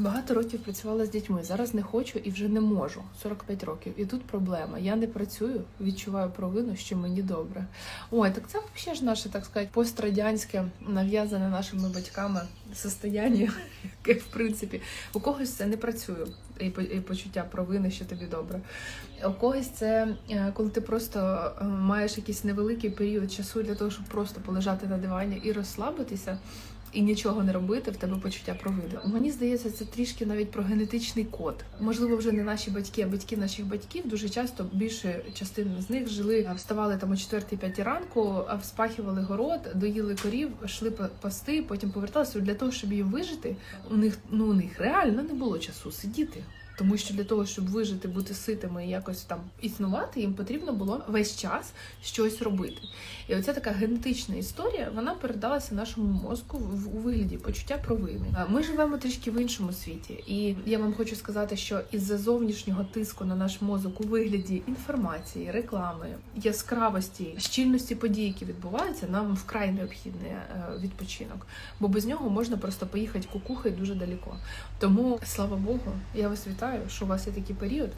Багато років працювала з дітьми. Зараз не хочу і вже не можу. 45 років. І тут проблема. Я не працюю, відчуваю провину, що мені добре. Ой, так це взагалі ж наше, так сказати, пострадянське нав'язане нашими батьками состояння, яке в принципі у когось це не працює. І почуття провини, що тобі добре. У когось це е, коли ти просто е, маєш якийсь невеликий період часу для того, щоб просто полежати на дивані і розслабитися. І нічого не робити в тебе почуття провини. Мені здається, це трішки навіть про генетичний код. Можливо, вже не наші батьки, а батьки наших батьків. Дуже часто більше частина з них жили, вставали там о 4-5 ранку, а вспахували город, доїли корів, йшли па- пасти, потім поверталися для того, щоб їм вижити. У них ну у них реально не було часу сидіти. Тому що для того, щоб вижити, бути ситими і якось там існувати, їм потрібно було весь час щось робити. І оця така генетична історія вона передалася нашому мозку у вигляді почуття провини. Ми живемо трішки в іншому світі, і я вам хочу сказати, що із-за зовнішнього тиску на наш мозок у вигляді інформації, реклами, яскравості, щільності подій, які відбуваються, нам вкрай необхідний е, відпочинок, бо без нього можна просто поїхати кукухою дуже далеко. Тому слава Богу, я вас вітаю, що у вас є такий період.